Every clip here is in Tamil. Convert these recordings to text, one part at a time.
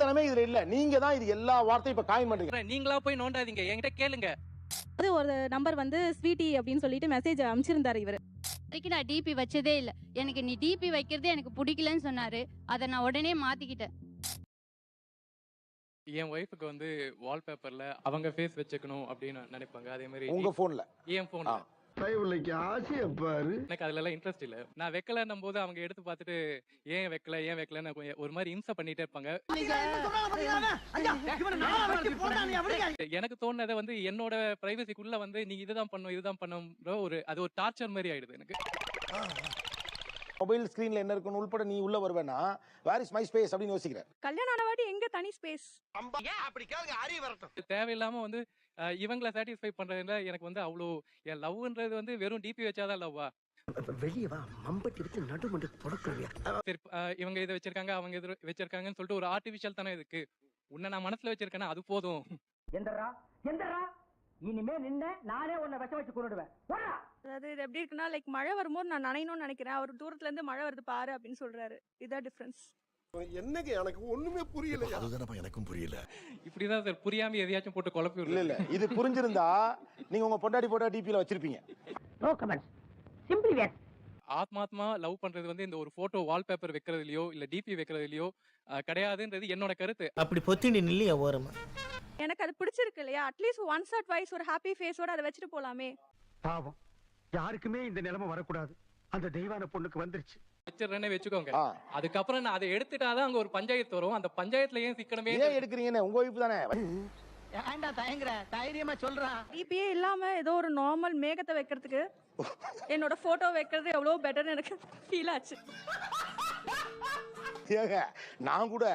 திருட்டுத்தனமே இதுல இல்ல. நீங்க தான் இது எல்லா வார்த்தையும் இப்ப காயின் பண்றீங்க. நீங்களா போய் நோண்டாதீங்க. என்கிட்ட கேளுங்க. அது ஒரு நம்பர் வந்து ஸ்வீட்டி அப்படின்னு சொல்லிட்டு மெசேஜ் அனுப்பிச்சிருந்தாரு இவர். வரைக்கும் நான் டிபி வச்சதே இல்ல. எனக்கு நீ டிபி வைக்கிறதே எனக்கு பிடிக்கலன்னு சொன்னாரு. அதை நான் உடனே மாத்திக்கிட்டேன். என் ஒய்ஃபுக்கு வந்து வால்பேப்பர்ல அவங்க ஃபேஸ் வச்சுக்கணும் அப்படின்னு நினைப்பாங்க. அதே மாதிரி உங்க போன்ல என் போன்ல பிள்ளைக்கு ஆசைய பாரு. எனக்கு அதுல எல்லாம் இன்ட்ரெஸ்ட் இல்ல. நான் வைக்கலன்னும் போது அவங்க எடுத்து பார்த்துட்டு ஏன் வைக்கல ஏன் வைக்கலன்னு ஒரு மாதிரி இம்சை பண்ணிட்டே இருப்பாங்க. எனக்கு தோணுனதை வந்து என்னோட பிரைவசிக்குள்ள வந்து நீ இதுதான் பண்ணும் இதுதான் பண்ணுன்ற ஒரு அது ஒரு டார்ச்சர் மாதிரி ஆயிடுது எனக்கு. மொபைல் ஸ்கிரீன்ல என்ன இருக்குன்னு உள்பட நீ உள்ள வருவேனா? வேர் இஸ் மை ஸ்பேஸ் அப்படின்னு யோசிக்கிறேன் கல்யாணம் ஆன வாட்டி எங்க தனி ஸ்பேஸ் அப்படி கேளுங்க அறிய வரட்டும் தேவையில்லாம வந்து இவங்களை சாட்டிஸ்ஃபை பண்றதுல எனக்கு வந்து அவ்வளோ என் லவ்ன்றது வந்து வெறும் டிபி வச்சாதான் லவ்வா வெளிய வா மம்பட்டி வச்சு நடுமண்டு தொடக்கலையா சரி அஹ், இவங்க இதை வச்சிருக்காங்க அவங்க இது வச்சிருக்காங்கன்னு சொல்லிட்டு ஒரு ஆர்டிபிஷியல் தானே இதுக்கு? உன்னை நான் மனசுல வச்சிருக்கேன்னா அது போதும். எந்தரா எந்தரா இனிமே நின்ன நானே உன்னை விஷ வச்சு கொண்டுடுவேன். அதாவது இது எப்படி இருக்குன்னா லைக் மழை வரும்போது நான் நனையணும்னு நினைக்கிறேன். அவர் தூரத்துல இருந்து மழை வருது பாரு அப்படின்னு சொல்றாரு. இதான் டிஃபரன்ஸ் என்னங்க எனக்கு ஒண்ணுமே புரியல அதுதானப்பா எனக்கும் புரியல. இப்படிதான் சார் புரியாம எதையாச்சும் போட்டு குழப்பி இல்ல இல்ல. இது புரிஞ்சிருந்தா நீங்க உங்க பொண்டாடி போட்டா டிபில வச்சிருப்பீங்க. நோ கமெண்ட்ஸ் சிம்பிளி வேர் ஆத்மாத்மா லவ் பண்றது வந்து இந்த ஒரு போட்டோ வால்பேப்பர் வைக்கிறதுலயோ இல்ல டிபி வைக்கிறதுலயோ கிடையாதுன்றது என்னோட கருத்து. அப்படி பொத்தினி நில்லையா ஓரமா? எனக்கு அது பிடிச்சிருக்கு இல்லையா? At least once or twice ஒரு ஹாப்பி ஃபேஸோட அதை வச்சுட்டு போலாமே. பாவம். யாருக்குமே இந்த நிலைமை வரக்கூடாது. அந்த தெய்வான பொண்ணுக்கு வந்துருச்சு. வச்சிடறேன்னே வச்சுக்கோங்க. அதுக்கப்புறம் நான் அதை எடுத்துட்டாதான் அங்க ஒரு பஞ்சாயத்து வரும். அந்த பஞ்சாயத்துல ஏன் சிக்கனமே ஏன் எடுக்கிறீங்கன்னு? உங்க ஒய்ஃப் தானே. ஏன்டா தயங்குற? தைரியமா சொல்றான் டிபியே இல்லாம ஏதோ ஒரு நார்மல் மேகத்தை வைக்கிறதுக்கு என்னோட போட்டோ வைக்கிறது எவ்வளவு பெட்டர்னு எனக்கு ஃபீல் ஆச்சு. ஏங்க நான் கூட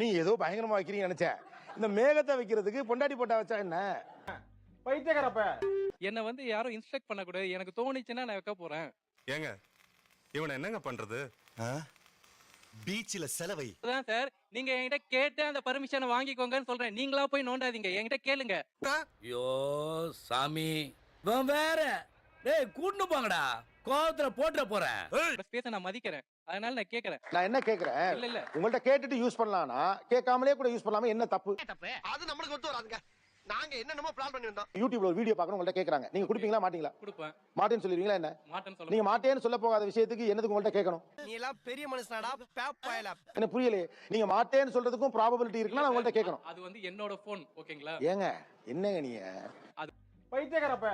நீ ஏதோ பயங்கரமா வைக்கிறீங்க நினைச்சேன். இந்த மேகத்தை வைக்கிறதுக்கு பொண்டாடி போட்டா வச்சா என்ன? பைத்தியக்காரப்ப. என்ன வந்து யாரும் இன்ஸ்ட்ரக்ட் பண்ணக்கூடாது. எனக்கு தோணுச்சுன்னா நான் வைக்க போறேன். ஏங்க இவனை என்னங்க பண்றது? பீச்சில் செலவை. அதான் சார் நீங்க என்கிட்ட கேட்டு அந்த பர்மிஷனை வாங்கிக்கோங்கன்னு சொல்றேன். நீங்களா போய் நோண்டாதீங்க. என்கிட்ட கேளுங்க. ஐயோ சாமி. இவன் வேற. டேய் கூட்டு போங்கடா. கோவத்துல போட்டுற போறேன். ஸ்பேஸை நான் மதிக்கிறேன். அதனால நான் கேக்குறேன். நான் என்ன கேக்குறேன்? இல்ல இல்ல. உங்கள்ட்ட கேட்டுட்டு யூஸ் பண்ணலாம்னா கேட்காமலே கூட யூஸ் பண்ணலாமா? என்ன தப்பு? அது நம்மளுக்கு ஒத்து வராதுங்க. நாங்க என்னென்னமோ பிளான் பண்ணி வந்தோம் யூடியூப்ல ஒரு வீடியோ பார்க்கணும் உங்கள்ட்ட கேக்குறாங்க. நீங்க கொடுப்பீங்களா மாட்டீங்களா? கொடுப்பேன். மாட்டேன்னு சொல்லிடுவீங்களா என்ன? மாட்டேன்னு நீங்க மாட்டேன்னு சொல்ல போகாத விஷயத்துக்கு என்னதுக்கு உங்கள்ட்ட கேட்கணும்? நீ எல்லாம் பெரிய மனுஷனாடா பேப்பாயலா. எனக்கு புரியலையே? நீங்க மாட்டேன்னு சொல்றதுக்கும் ப்ராபபிலிட்டி இருக்குன்னா நான் உங்கள்ட்ட கேட்கணும். அது வந்து என்னோட போன் ஓகேங்களா ஏங்க என்னங்க நீங்க? பைத்தியக்காரப்ப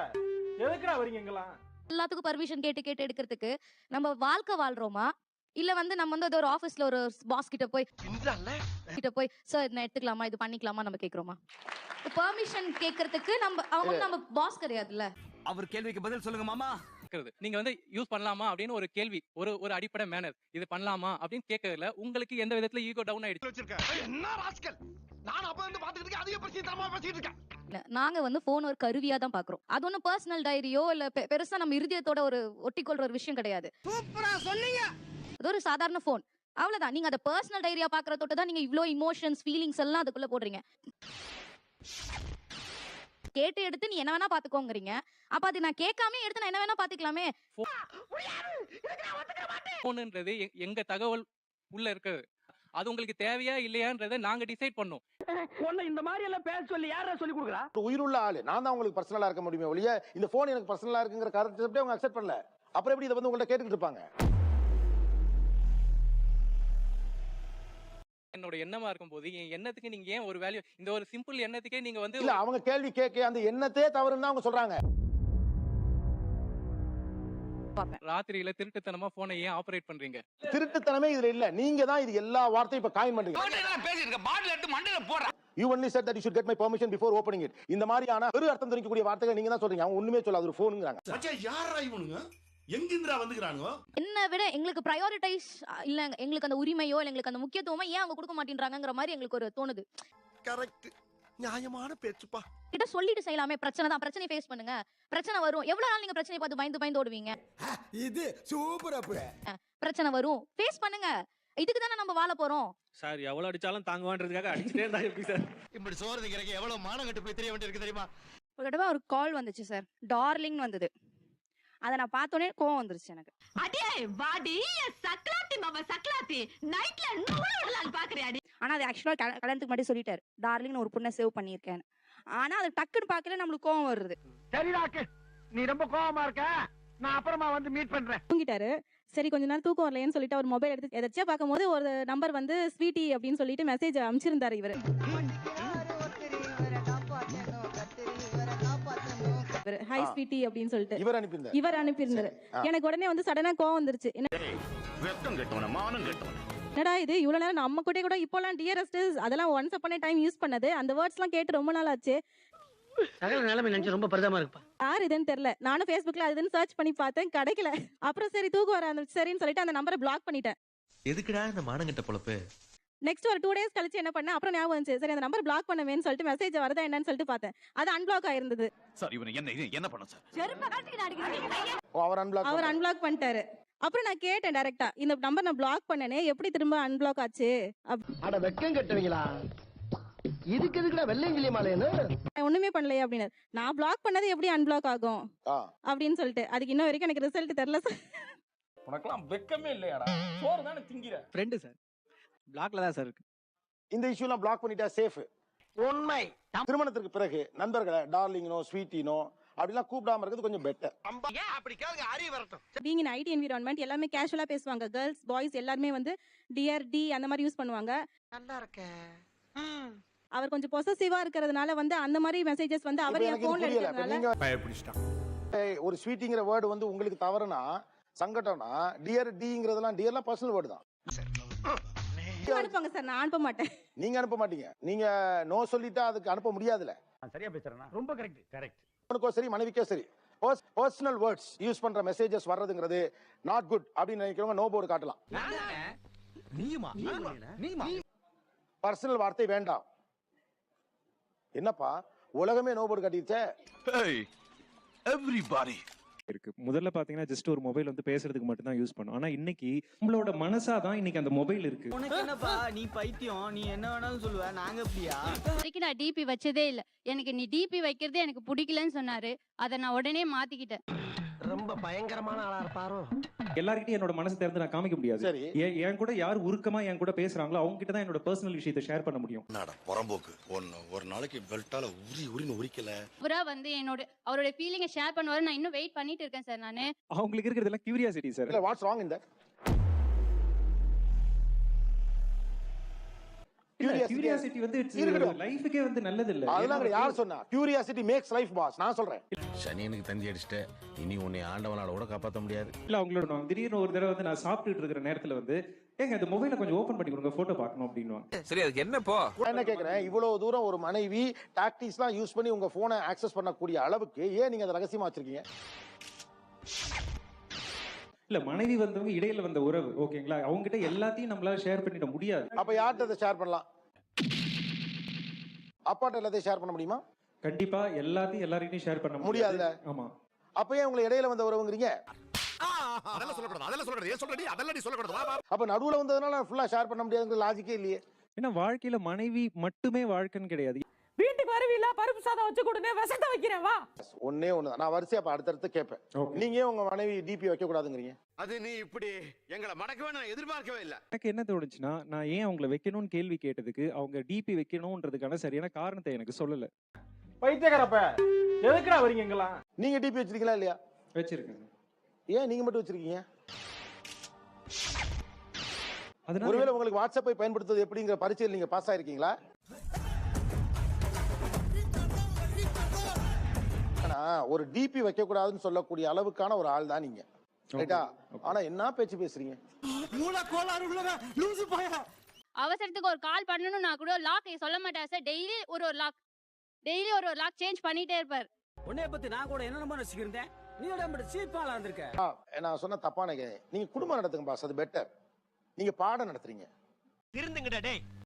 எதுக்குடா வரீங்க எல்லாத்துக்கும் பர்மிஷன் கேட்டு கேட்டு எடுக்கிறதுக்கு நம்ம வாழ்க்கை வாழ்றோமா? இல்ல வந்து நம்ம வந்து அது ஒரு ஆபீஸ்ல ஒரு பாஸ் கிட்ட போய் கிட்ட போய் சார் நான் எடுத்துக்கலாமா? இது பண்ணிக்கலாமா? நம்ம கேக்குறோமா? பெர்மிஷன் கேக்குறதுக்கு நம்ம அவங்க நம்ம பாஸ் கிடையாதுல்ல. அவர் கேள்விக்கு பதில் சொல்லுங்க மாமா. நீங்க வந்து யூஸ் பண்ணலாமா அப்படின்னு ஒரு கேள்வி ஒரு ஒரு அடிப்படை மேனர் இது பண்ணலாமா அப்படின்னு கேட்கறதுல உங்களுக்கு எந்த விதத்துல ஈகோ டவுன் ஆயிடுச்சு? வச்சிருக்க. என்ன ராஸ்கல் நான் அப்ப வந்து பாத்துக்கிட்டு இருக்கேன் அதிக பிரச்சனை தரமா பேசிட்டு இருக்கேன். இல்ல, நாங்க வந்து போன் ஒரு கருவியா தான் பாக்குறோம். அது ஒன்றும் பர்சனல் டைரியோ இல்ல பெருசா நம்ம இருதயத்தோட ஒரு ஒட்டிக்கொள்ற ஒரு விஷயம் கிடையாது. சூப்பரா சொன்னீங்க. அது ஒரு சாதாரண போன் அவ்வளவுதான். நீங்க அதை பர்சனல் டைரியா பாக்குற தொட்டு தான் நீங்க இவ்ளோ இமோஷன்ஸ் ஃபீலிங்ஸ் எல்லாம் அதுக்குள்ள போடுறீங்க. கேட்டு எடுத்து நீ என்ன வேணா பாத்துக்கோங்கறீங்க அப்ப அது நான் கேட்காம எடுத்து நான் என்ன வேணா பாத்துக்கலாமே போனுன்றது எங்க தகவல் உள்ள இருக்குது அது உங்களுக்கு தேவையா இல்லையான்றதை நாங்க டிசைட் பண்ணோம். உன்னை இந்த மாதிரி எல்லாம் பேச சொல்லி யாரா சொல்லி கொடுக்குறா? ஒரு உயிருள்ள ஆளு. நான் தான் உங்களுக்கு பர்சனலா இருக்க முடியுமே ஒழிய இந்த போன் எனக்கு பர்சனலா இருக்குங்கிற காரணத்தை அவங்க அக்செப்ட் பண்ணல. அப்புறம் எப்படி இதை வந்து உங்கள்ட்ட கேட்டுக்கிட்டு இருப்பாங்க? என்னோட எண்ணமா இருக்கும்போது என் எண்ணத்துக்கு நீங்க ஏன் ஒரு வேல்யூ இந்த ஒரு சிம்பிள் எண்ணத்துக்கே நீங்க வந்து இல்ல அவங்க கேள்வி கேட்க அந்த எண்ணத்தே தவறுன்னு தான் அவங்க சொல்றாங்க. ராத்திரியில திருட்டுத்தனமா போனை ஏன் ஆபரேட் பண்றீங்க? திருட்டுத்தனமே இதுல இல்ல. நீங்க தான் இது எல்லா வார்த்தையும் இப்ப காயின் பண்றீங்க. பேசிருக்க பாட்டில் எடுத்து மண்டையில போடுற you only said that you should get my permission before opening it இந்த மாதிரியான வெறு அர்த்தம் தெரிவிக்கக்கூடிய வார்த்தைகள் நீங்க தான் சொல்றீங்க. அவங்க ஒண்ணுமே சொல்லாது ஒரு போனுங்கிறாங்க யாரா இவனுங்க? எங்கிந்திரா வந்துக்கிறானுங்க என்ன விட எங்களுக்கு ப்ரையாரிட்டைஸ் இல்ல எங்களுக்கு அந்த உரிமையோ இல்ல எங்களுக்கு அந்த முக்கியத்துவமோ ஏன் அவங்க கொடுக்க மாட்டேன்றாங்கங்கிற மாதிரி எங்களுக்கு ஒரு தோணுது. கரெக்ட் நியாயமான பேச்சுப்பா. கிட்ட சொல்லிட்டு செய்யலாமே. பிரச்சனை தான். பிரச்சனை ஃபேஸ் பண்ணுங்க. பிரச்சனை வரும். எவ்வளவு நாள் நீங்க பிரச்சனை பார்த்து பயந்து பயந்து ஓடுவீங்க? இது சூப்பர் அப்பு பிரச்சனை வரும். ஃபேஸ் பண்ணுங்க. இதுக்கு தானே நம்ம வாழ போறோம். சார் எவ்வளவு அடிச்சாலும் தாங்குவான்றதுக்காக அடிச்சுட்டே இருந்தா எப்படி சார். இப்படி சோறு திங்கிறக்கு எவ்வளவு மானம் கட்டு போய் தெரிய வேண்டியிருக்கு தெரியுமா? ஒரு தடவை ஒரு கால் வந்துச்சு சார். டார்லிங் வந்தது. அதை நான் பார்த்தோன்னே கோவம் வந்துருச்சு எனக்கு. அடியே வாடி சக்லாத்தி மாமா சக்லாத்தி நைட்ல நூறு பாக்குறியாடி ஆனா அது ஆக்சுவலா கல்யாணத்துக்கு மட்டும் சொல்லிட்டாரு. டார்லிங் ஒரு பொண்ணை சேவ் பண்ணியிருக்கேன் ஆனா அது டக்குன்னு பார்க்கல நம்மளுக்கு கோவம் வருது. சரி ராக்கெட் நீ ரொம்ப கோவமா இருக்க. நான் அப்புறமா வந்து மீட் பண்றேன். தூங்கிட்டாரு. சரி கொஞ்ச நேரம் தூக்கம் வரலையேன்னு சொல்லிட்டு அவர் மொபைல் எடுத்து எதாச்சியா பார்க்கும்போது ஒரு நம்பர் வந்து ஸ்வீட்டி அப்படின்னு சொல்லிட்டு மெசேஜ் அனுப்பிச்சிருந்தாரு இவர். ஹாய் ஸ்வீட்டி அப்படின்னு சொல்லிட்டு. இவர் அனுப்பியிருந்தார். இவர் அனுப்பியிருந்தாரு. எனக்கு உடனே வந்து சடனா கோவம் வந்துருச்சு. என்னடா இது? இவ்வளவு நேரம் நம்ம கூட கூட இப்போலாம் டியரஸ்ட் அதெல்லாம் ஒன்ஸ் அப்பான டைம் யூஸ் பண்ணது. அந்த வேர்ட்ஸ்லாம் கேட்டு ரொம்ப நாள் ஆச்சு. ரொம்ப பரிதமா யார் இதுன்னு தெரியல. நானும் ஃபேஸ்புக்ல அது இதுன்னு சர்ச் பண்ணி பார்த்தேன். கிடைக்கல. அப்புறம் சரி தூக்கம் வர சரின்னு சொல்லிட்டு அந்த நம்பரை பிளாக் பண்ணிட்டேன். எதுக்குடா இந்த மானங்கட்ட பொழப்பு? நெக்ஸ்ட் ஒரு டூ டேஸ் கழிச்சு என்ன பண்ணேன்? அப்புறம் ஞாபகம் வந்துச்சு. சரி அந்த நம்பர் பிளாக் பண்ணவேன்னு சொல்லிட்டு மெசேஜ் வரதா என்னன்னு சொல்லிட்டு பார்த்தேன். அது அன்பிளாக் ஆயிருந்தது. சார் இவனை என்ன என்ன பண்ண சார்? அவர் அன்பிளாக் அவர் அன்பிளாக் பண்ணிட்டாரு. அப்புறம் நான் கேட்டேன் டைரக்டா இந்த நம்பர் நான் பிளாக் பண்ணனே எப்படி திரும்ப அன்பிளாக் ஆச்சு? அட வெக்கம் கட்டுவீங்களா? இதுக்கு எதுக்குடா வெள்ளையங்கிலி மாலையன்னு நான் ஒண்ணுமே பண்ணலையே அப்படின்னு. நான் பிளாக் பண்ணது எப்படி அன்பிளாக் ஆகும்? அப்படின்னு சொல்லிட்டு. அதுக்கு இன்ன வரைக்கும் எனக்கு ரிசல்ட் தெரியல sir. உனக்கெல்லாம் வெக்கமே இல்லையாடா? சோறு தானே திங்கிற? Friend sir. பிளாக்ல தான் சார் இருக்கு. இந்த இஷ்யூலாம் பிளாக் பண்ணிட்டா சேஃப் உண்மை. திருமணத்திற்கு பிறகு நண்பர்களை டார்லிங்னோ ஸ்வீட்டினோ அப்படிலாம் கூப்பிடாம இருக்கிறது கொஞ்சம் பெட்டர் அப்படி கேளுங்க அறிவு வரட்டும். பீங் இன் ஐடி என்விரான்மெண்ட் எல்லாமே கேஷுவலா பேசுவாங்க. கேர்ள்ஸ் பாய்ஸ் எல்லாருமே வந்து டியர் டி அந்த மாதிரி யூஸ் பண்ணுவாங்க. நல்லா இருக்க. அவர் கொஞ்சம் பொசசிவா இருக்கிறதுனால வந்து அந்த மாதிரி மெசேஜஸ் வந்து அவர் என் போன்ல எடுக்கிறதுனால ஒரு ஸ்வீட்டிங்கிற வேர்டு வந்து உங்களுக்கு தவறுனா சங்கடம்னா டியர் டிங்கிறதெல்லாம் டியர்லாம் பர்சனல் வேர்டு தான். அனுப்புவாங்க சார் நான் அனுப்ப மாட்டேன். நீங்க அனுப்ப மாட்டீங்க. நீங்க நோ சொல்லிட்டா அதுக்கு அனுப்ப முடியாதுல சரியா பேசுறேன்னா ரொம்ப கரெக்ட் கரெக்ட் உனக்கோ சரி மனைவிக்கோ சரி. பர்சனல் வேர்ட்ஸ் யூஸ் பண்ற மெசேஜஸ் வர்றதுங்கிறது நாட் குட் அப்படின்னு நினைக்கிறவங்க நோ போர்டு காட்டலாம். பர்சனல் வார்த்தை வேண்டாம். என்னப்பா? உலகமே நோ போர்டு காட்டிடுச்சே எவ்ரிபாடி இருக்கு. முதல்ல பாத்தீங்கன்னா ஜஸ்ட் ஒரு மொபைல் வந்து பேசுறதுக்கு மட்டும் தான் யூஸ் பண்ணும். ஆனா இன்னைக்கு நம்மளோட மனசா தான் இன்னைக்கு அந்த மொபைல் இருக்கு. உனக்கு என்னப்பா நீ பைத்தியம் நீ என்ன வேணாலும் சொல்லுவ நாங்க அப்படியா? வரைக்கும் நான் டிபி வச்சதே இல்ல. எனக்கு நீ டிபி வைக்கிறதே எனக்கு பிடிக்கலன்னு சொன்னாரு. அதை நான் உடனே மாத்திக்கிட்டேன். ரொம்ப பயங்கரமான ஆளா இருப்பாரோ? எல்லார்கிட்டயும் என்னோட மனசை திறந்து நான் காமிக்க முடியாது. என் என் கூட யார் உருக்கமா என் கூட பேசுறாங்களோ அவங்க கிட்ட தான் என்னோட பர்சனல் விஷயத்தை ஷேர் பண்ண முடியும். என்னடா புறம்போக்கு. ஒரு நாளைக்கு பெல்ட்டால உரி உரின்னு உரிக்கல. அவரா வந்து என்னோட அவரோட ஃபீலிங்கை ஷேர் பண்ணுவாரு. நான் இன்னும் வெயிட் பண்ணிட்டு இருக்கேன் சார் நானு. அவங்களுக்கு இருக்கிறதெல்லாம் கியூரியாசிட்டி சார் இல்ல வாட்ஸ் ராங் இந்த கியூரியாசிட்டி வந்து. லைஃபுக்கே வந்து நல்லது இல்ல அதெல்லாம். யார் சொன்னா? கியூரியாசிட்டி மேக்ஸ் லைஃப் பாஸ் நான் சொல்றேன். சனியனுக்கு தந்தி அடிச்சிட்ட. இனி உன்னை ஆண்டவனால கூட காப்பாத்த முடியாது. இல்ல அவங்களோட நான் திடீர்னு ஒரு தடவை வந்து நான் சாப்பிட்டுட்டு இருக்கிற நேரத்துல வந்து ஏங்க இந்த மொபைலை கொஞ்சம் ஓபன் பண்ணி கொடுங்க போட்டோ பார்க்கணும் அப்படின்னுவாங்க. சரி அதுக்கு என்னப்போ நான் என்ன கேக்குறேன்? இவ்வளவு தூரம் ஒரு மனைவி டாக்டிக்ஸ்லாம் யூஸ் பண்ணி உங்க போனை ஆக்சஸ் பண்ணக்கூடிய அளவுக்கு ஏன் நீங்க அதை ரகசியமா வச்சிருக்கீங்க? இல்ல மனைவி வந்தவங்க இடையில வந்த உறவு ஓகேங்களா? அவங்க கிட்ட எல்லாத்தையும் நம்மளால ஷேர் பண்ணிட முடியாது. அப்ப யார்கிட்ட அதை ஷேர் பண்ணலாம்? அப்பாட்ட எல்லாத்தையும் ஷேர் பண்ண முடியுமா? கண்டிப்பா எல்லாத்தையும் எல்லார்கிட்டயும் ஷேர் பண்ண முடியாதுல்ல? ஆமா. அப்ப ஏன் உங்களை இடையில வந்த உறவுங்கிறீங்க? அதெல்லாம் சொல்லக்கூடாது அதெல்லாம் சொல்லக்கூடாது. ஏன் சொல்றடி? அதெல்லாம் நீ சொல்லக்கூடாது. அப்ப நடுவுல வந்ததுனால ஃபுல்லா ஷேர் பண்ண முடியாதுங்கிற லாஜிக்கே இல்லையே. ஏன்னா வாழ்க்கையில மனைவி மட்டுமே வாழ்க்கைன்னு கிடையாது. வீட்டுக்கு வருவீல பருப்பு சாதம் வச்சு கொடுங்க விஷத்தை வைக்கிறேன் வா. ஒன்னே ஒண்ணுதான். நான் வரிசையா அப்ப அடுத்தடுத்து கேட்பேன். நீங்க ஏன் உங்க மனைவி டிபி வைக்க கூடாதுங்கிறீங்க அது நீ இப்படி எங்களை மடக்கவே நான் எதிர்பார்க்கவே இல்ல. எனக்கு என்ன தோணுச்சுன்னா நான் ஏன் அவங்கள வைக்கணும்னு கேள்வி கேட்டதுக்கு அவங்க டிபி வைக்கணும்ன்றதுக்கான சரியான காரணத்தை எனக்கு சொல்லல. பைத்தியக்காரப்ப. எதுக்குடா வரீங்க எங்கெல்லாம் நீங்க டிபி வச்சிருக்கீங்களா இல்லையா? வச்சிருக்கேன். ஏன் நீங்க மட்டும் வச்சிருக்கீங்க? ஒருவேளை உங்களுக்கு வாட்ஸ்அப்பை பயன்படுத்துவது எப்படிங்கிற பரீட்சையில் நீங்க பாஸ் ஆயிருக்கீங்களா? ஆனா ஒரு டிபி வைக்க கூடாதுன்னு சொல்லக்கூடிய அளவுக்கான ஒரு ஆள் தான் நீங்க. ரைட்டா ஆனா என்ன பேச்சு பேசுறீங்க? அவசரத்துக்கு ஒரு கால் பண்ணணும்னா கூட லாக் சொல்ல மாட்டார் சார் டெய்லி ஒரு ஒரு லாக் டெய்லி ஒரு லாக் சேஞ்ச் பண்ணிட்டே இருப்பார். உன்னைய பத்தி நான் கூட என்னென்னமோ நினைச்சுக்கிருந்தேன் நீ உடம்பு சீப்பாளா இருந்திருக்க. ஆ, நான் சொன்ன தப்பான கே- நீங்க குடும்பம் நடத்துங்க பாஸ் அது பெட்டர் நீங்க பாடம் நடத்துறீங்க. திருந்துங்கடா டேய்.